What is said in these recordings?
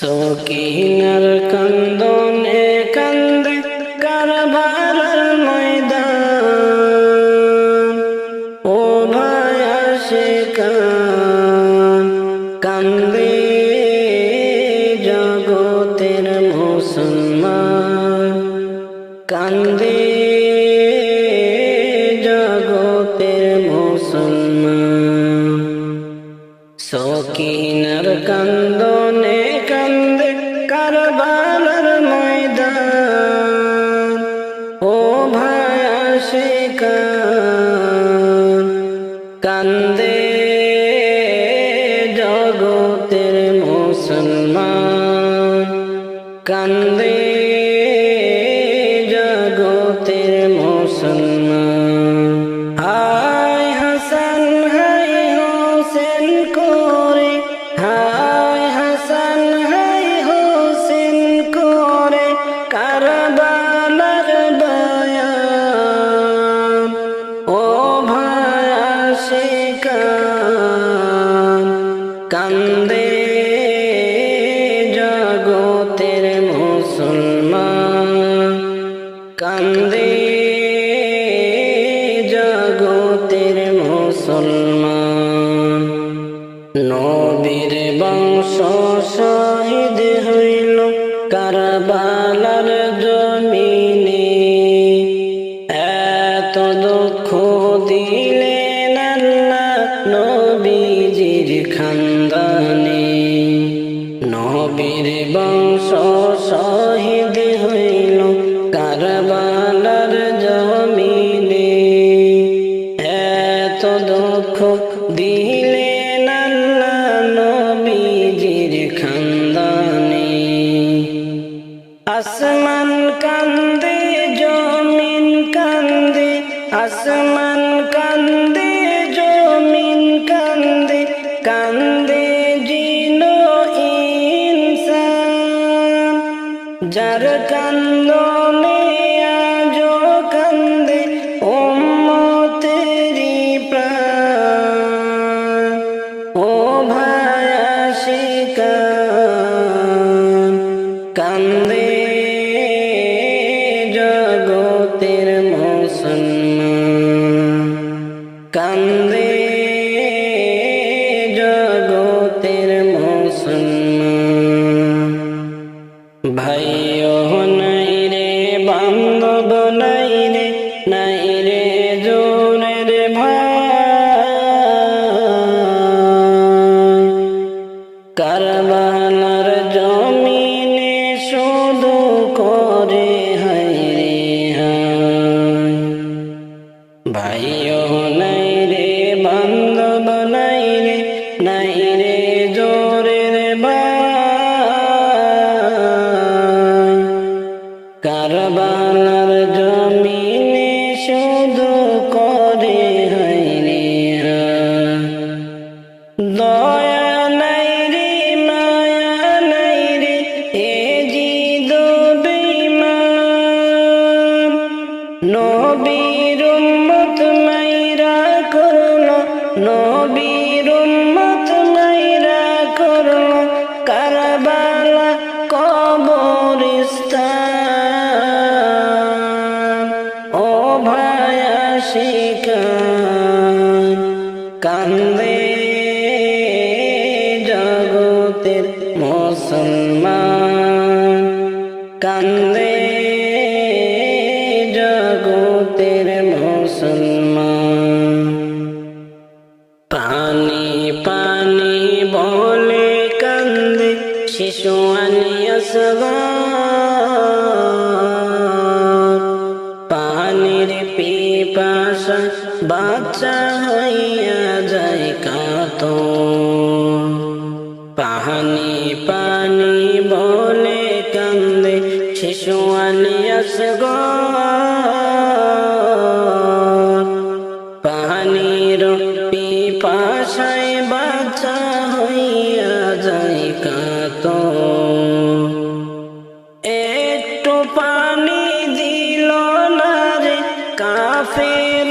সকিনার কান্দনে কান্দে কারবালার ময়দান। ও ভাই আসে কান কান্দে জগতের মুসলমান। কান্দে জগতের মুসলমান। সকিনার কান্দনে কান্দে জগতের মুসলমান। কান্দে জগতের মুসলমান। নবীর বংশ শহীদ হইল কারবালার জমিনে। এত দুঃখ দিলেন নবীজির খানদানে বংশ শহীদ হইল কারবালার জমিনে। এত দুঃখ আল্লাহ নবীজির খানদানে। আসমান কান্দে, জমিন কান্দে, আসমান কান্দে নাই নাই কান্দে জগতের মুসলমান। পানি পানি বলে কান্দে শিশু আনিয়াসগর পানির পিপাসা বাচ্চা হইয়া যায় কাত পানি পানি আলিয়াসগর পানির পিপাসায় বাচ্চা হইয়া যায় কাত একটু পানি দিল না রে কাফের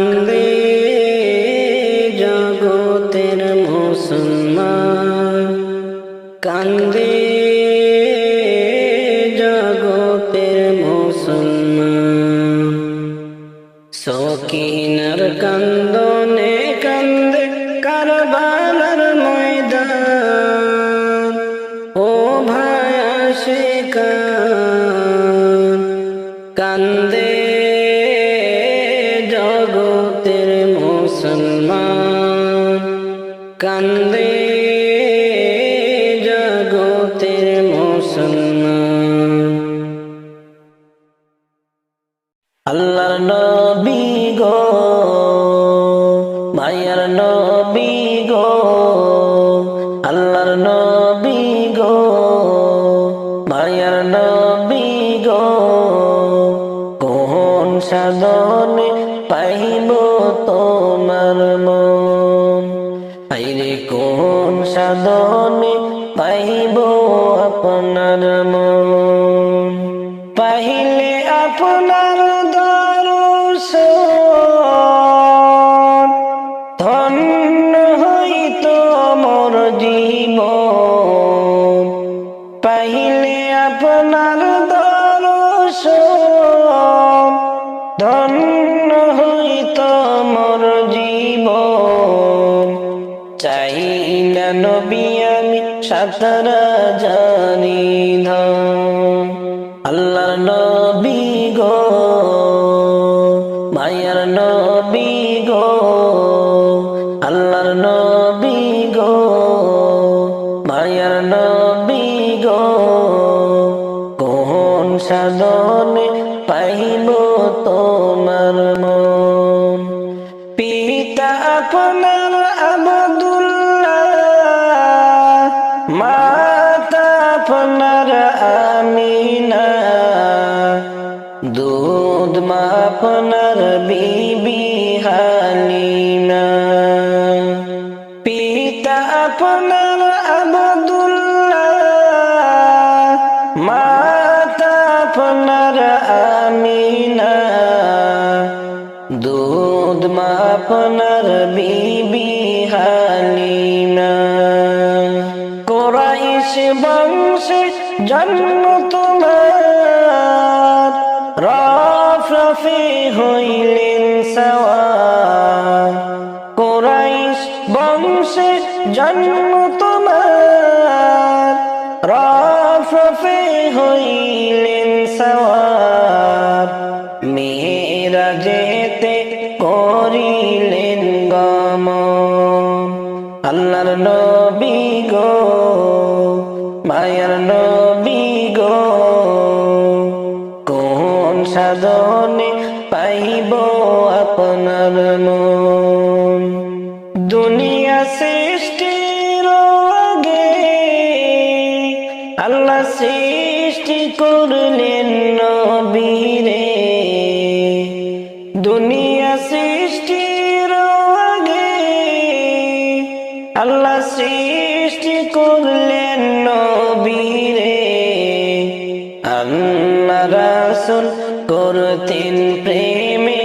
কান্দে জগতের মুসলমান। কান্দে জগতের মুসলমান। সকিনার কান্দনে কান্দে কারবালার ময়দান। ও ভাই আসে কান্দে আল্লাহর নবী জানি ধন আল্লাহর নবী গো, মায়ার নবী গো, আল্লাহর নবী গো, মায়ার নবী গো কোন সাধনে পাইব তোমার মন। পিতা আপনার আবদুল্লাহ আপনার বিবি হালিমা। পিতা আপনার আবদুল্লাহ, মাতা আপনার আমিনা। দুধ মা আপনার বিবি হালিমা। কোরাইশ বংশে জন্ম আপনার মন। দুনিয়া সৃষ্টির আগে আল্লাহ সৃষ্টি করলেন নবীরে। দুনিয়া সৃষ্টির আগে আল্লাহ সৃষ্টি করলেন নবীরে। আল্লাহ রাসুল করতেন প্রেমের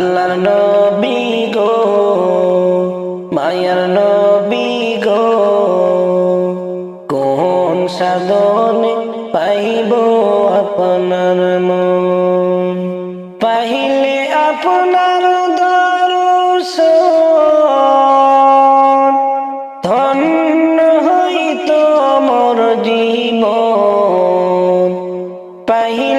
আল্লাহর নবী গো, মায়ার নবী গো, কোন সাধনে পাইব আপনার মন? পাইলে আপনার দর্শন, ধন্য হইত মোর জীবন। পাইলে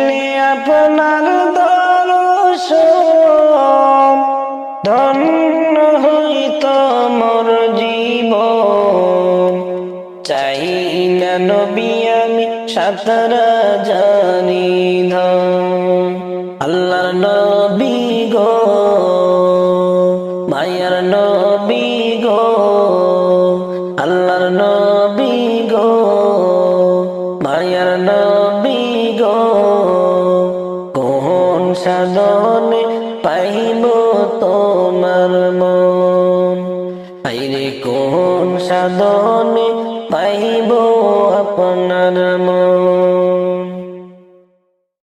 সাঁতারা জানি ধন আল্লাহর নবী গো, মায়ার নবী গো, আল্লাহর নবী গো, মায়ার নবী গো, কোন সাধনে পাইব তোমার মন? আইরে কোন সাধনে পাইব আপনার মন?